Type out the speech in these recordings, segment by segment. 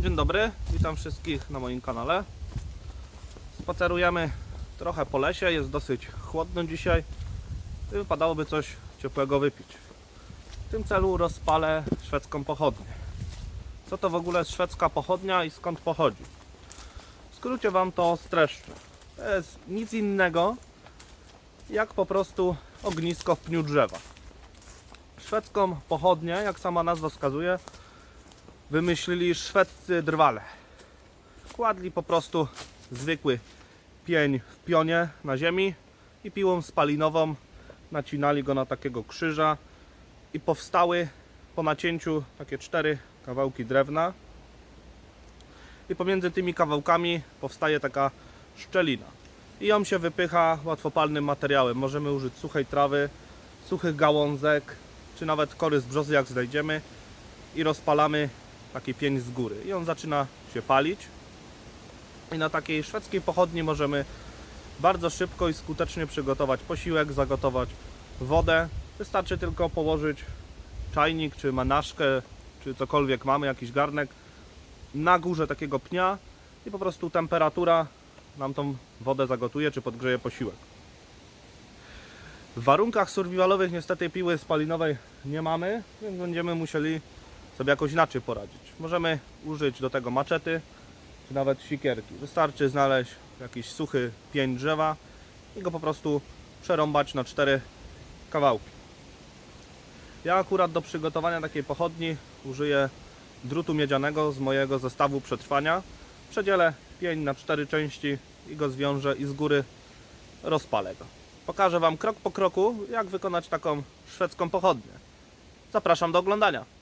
Dzień dobry, witam wszystkich na moim kanale. Spacerujemy trochę po lesie, jest dosyć chłodno dzisiaj i wypadałoby coś ciepłego wypić. W tym celu rozpalę szwedzką pochodnię. Co to w ogóle jest szwedzka pochodnia i skąd pochodzi? W skrócie Wam to streszczę. To jest nic innego jak po prostu ognisko w pniu drzewa. Szwedzką pochodnię, jak sama nazwa wskazuje, wymyślili szwedzcy drwale. Kładli po prostu zwykły pień w pionie na ziemi i piłą spalinową nacinali go na takiego krzyża i powstały po nacięciu takie cztery kawałki drewna i pomiędzy tymi kawałkami powstaje taka szczelina i ją się wypycha łatwopalnym materiałem. Możemy użyć suchej trawy, suchych gałązek, czy nawet kory z brzozy jak znajdziemy i rozpalamy taki pień z góry i on zaczyna się palić i na takiej szwedzkiej pochodni możemy bardzo szybko i skutecznie przygotować posiłek, zagotować wodę. Wystarczy tylko położyć czajnik, czy manaszkę, czy cokolwiek mamy, jakiś garnek na górze takiego pnia i po prostu temperatura nam tą wodę zagotuje, czy podgrzeje posiłek. W warunkach survivalowych niestety piły spalinowej nie mamy, więc będziemy musieli sobie jakoś inaczej poradzić. Możemy użyć do tego maczety, czy nawet sikierki. Wystarczy znaleźć jakiś suchy pień drzewa i go po prostu przerąbać na cztery kawałki. Ja akurat do przygotowania takiej pochodni użyję drutu miedzianego z mojego zestawu przetrwania. Przedzielę pień na cztery części i go zwiążę i z góry rozpalę go. Pokażę Wam krok po kroku, jak wykonać taką szwedzką pochodnię. Zapraszam do oglądania.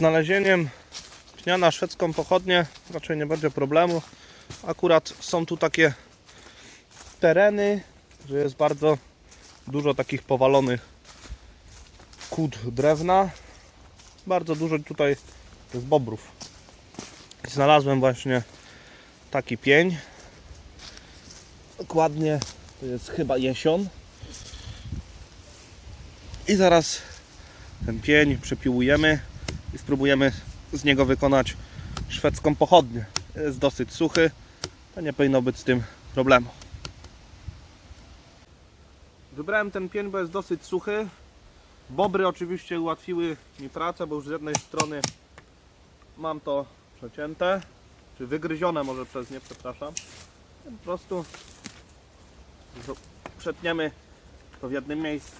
Znalezieniem pnia na szwedzką pochodnię raczej nie będzie problemu. Akurat są tu takie tereny, że jest bardzo dużo takich powalonych kłód drewna. Bardzo dużo tutaj jest bobrów. Znalazłem właśnie taki pień. Dokładnie to jest chyba jesion. I zaraz ten pień przepiłujemy i spróbujemy z niego wykonać szwedzką pochodnię. Jest dosyć suchy, to nie powinno być z tym problemu. Wybrałem ten pień, bo jest dosyć suchy. Bobry oczywiście ułatwiły mi pracę, bo już z jednej strony mam to przecięte, czy wygryzione może przez nie, przepraszam. Po prostu przetniemy to w jednym miejscu.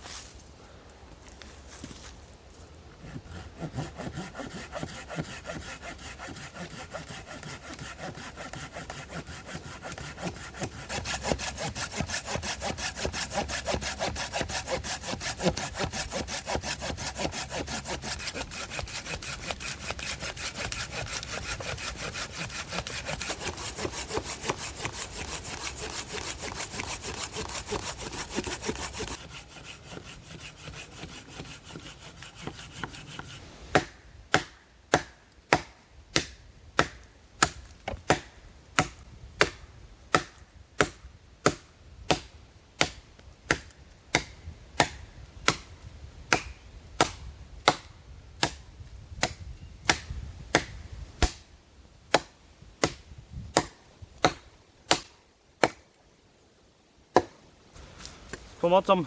Pomocą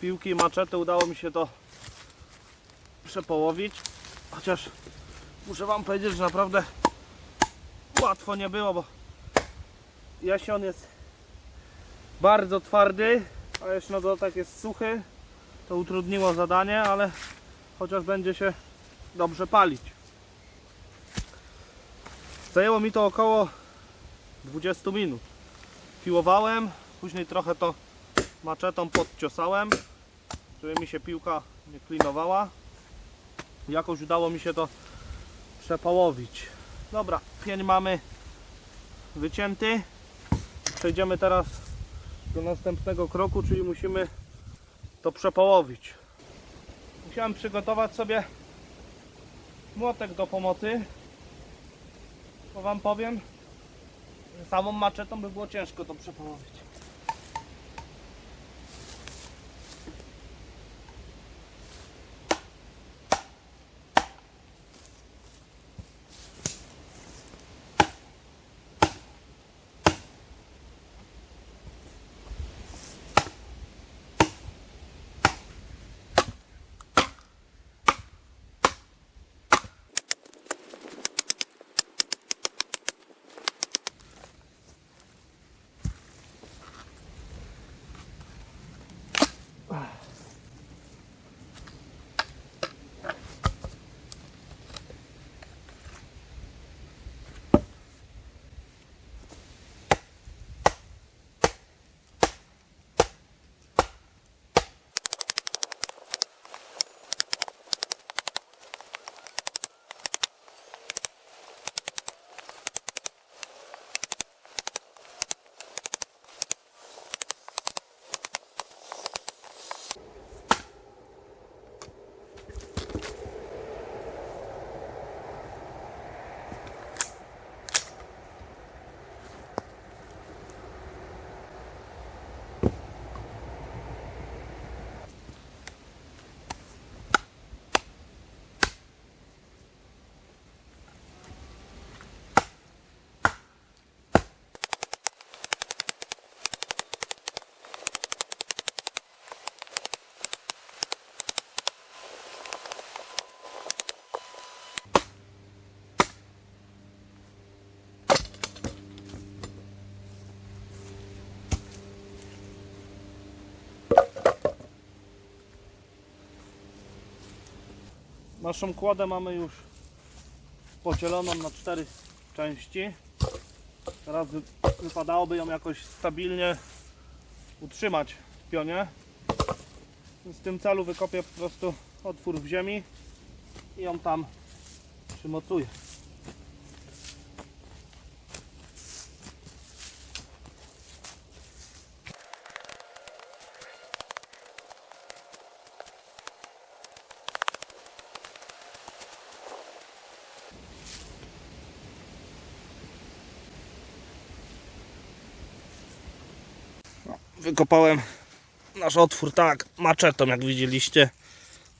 piłki i maczety udało mi się to przepołowić. Chociaż muszę Wam powiedzieć, że naprawdę łatwo nie było, bo jasion jest bardzo twardy, a jeśli na dodatek jest suchy, to utrudniło zadanie, ale chociaż będzie się dobrze palić. Zajęło mi to około 20 minut. Piłowałem, później trochę to maczetą podciosałem, żeby mi się piłka nie klinowała. Jakoś udało mi się to przepołowić. Dobra, pień mamy wycięty. przejdziemy teraz do następnego kroku, czyli musimy to przepołowić. Musiałem przygotować sobie młotek do pomocy. Bo wam powiem, samą maczetą by było ciężko to przepołowić. Naszą kładę mamy już podzieloną na cztery części. Teraz wy- wypadałoby ją jakoś stabilnie utrzymać w pionie. W tym celu wykopię po prostu otwór w ziemi i ją tam przymocuję. Wykopałem nasz otwór tak maczetą jak widzieliście.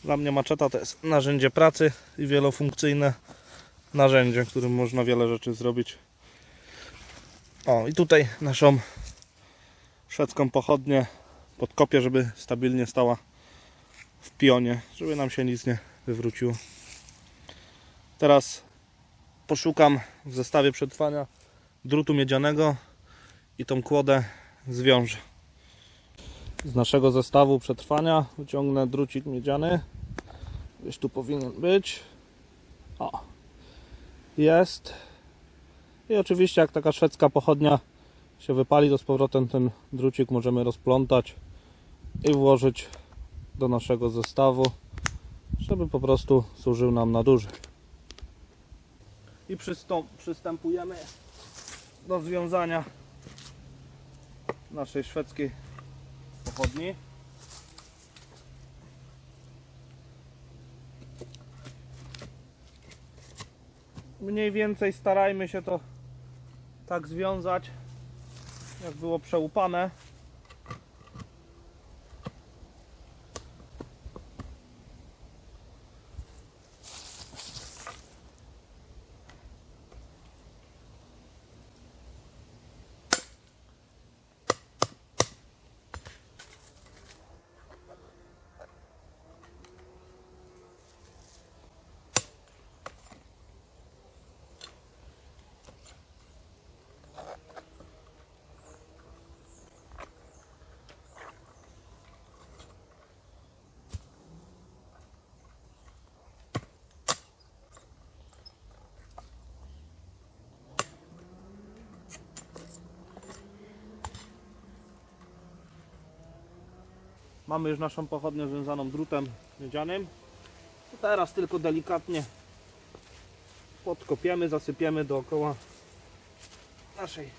Dla mnie maczeta to jest narzędzie pracy i wielofunkcyjne narzędzie, którym można wiele rzeczy zrobić. O i tutaj naszą szwedzką pochodnię podkopię, żeby stabilnie stała w pionie, żeby nam się nic nie wywróciło. Teraz poszukam w zestawie przetrwania drutu miedzianego i tą kłodę zwiążę. Z naszego zestawu przetrwania wyciągnę drucik miedziany. Gdzieś tu powinien być. O, jest. I oczywiście jak taka szwedzka pochodnia się wypali, to z powrotem ten drucik możemy rozplątać i włożyć do naszego zestawu, żeby po prostu służył nam na dłużej. I przystępujemy do związania naszej szwedzkiej pochodni. Mniej więcej starajmy się to tak związać, jak było przełupane. Mamy już naszą pochodnię związaną drutem miedzianym. Teraz tylko delikatnie podkopiemy, zasypiemy dookoła naszej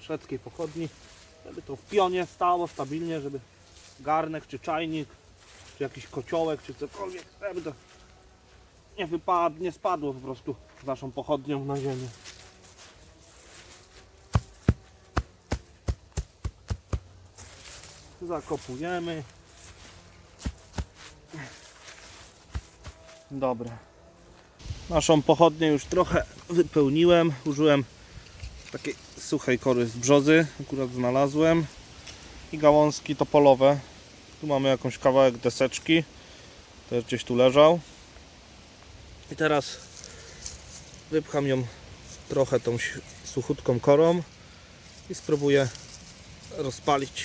szwedzkiej pochodni, żeby to w pionie stało stabilnie, żeby garnek czy czajnik, czy jakiś kociołek, czy cokolwiek, żeby to nie wypadło, nie spadło po prostu z naszą pochodnią na ziemię. Zakopujemy. Dobra. Naszą pochodnię już trochę wypełniłem. Użyłem takiej suchej kory z brzozy, akurat znalazłem. I gałązki topolowe. Tu mamy jakąś kawałek deseczki. Też gdzieś tu leżał. I teraz wypcham ją trochę tą suchutką korą i spróbuję rozpalić.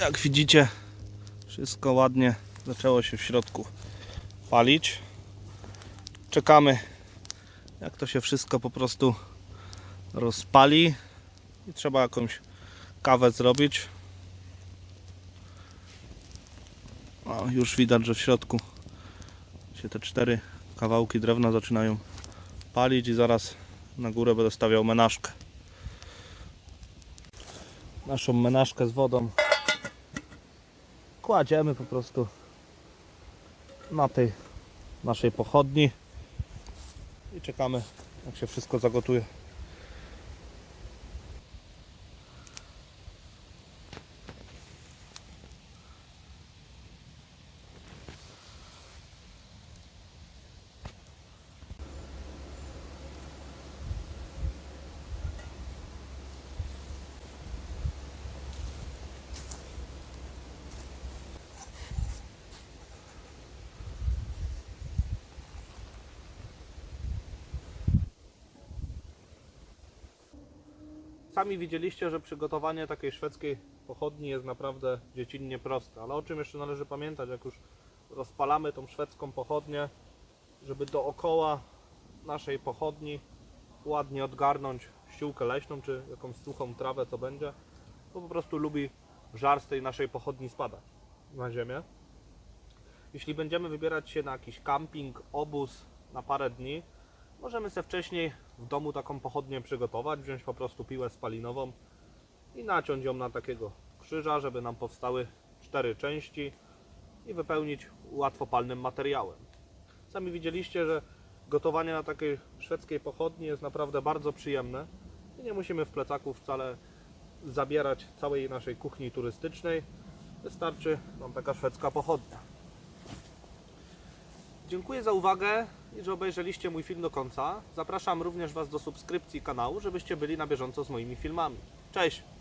Jak widzicie, wszystko ładnie zaczęło się w środku palić. Czekamy, jak to się wszystko po prostu rozpali. I trzeba jakąś kawę zrobić. O, już widać, że w środku się te cztery kawałki drewna zaczynają palić i zaraz na górę będę stawiał menażkę. Naszą menażkę z wodą kładziemy po prostu na tej naszej pochodni i czekamy jak się wszystko zagotuje. Sami widzieliście, że przygotowanie takiej szwedzkiej pochodni jest naprawdę dziecinnie proste, ale o czym jeszcze należy pamiętać, jak już rozpalamy tą szwedzką pochodnię, żeby dookoła naszej pochodni ładnie odgarnąć ściółkę leśną, czy jakąś suchą trawę, co będzie, bo po prostu lubi żar z tej naszej pochodni spadać na ziemię. Jeśli będziemy wybierać się na jakiś camping, obóz na parę dni, Możemy sobie wcześniej w domu taką pochodnię przygotować, wziąć po prostu piłę spalinową i naciąć ją na takiego krzyża, żeby nam powstały cztery części i wypełnić łatwopalnym materiałem. Sami widzieliście, że gotowanie na takiej szwedzkiej pochodni jest naprawdę bardzo przyjemne i nie musimy w plecaku wcale zabierać całej naszej kuchni turystycznej. Wystarczy nam taka szwedzka pochodnia. Dziękuję za uwagę i że obejrzeliście mój film do końca. Zapraszam również Was do subskrypcji kanału, żebyście byli na bieżąco z moimi filmami. Cześć!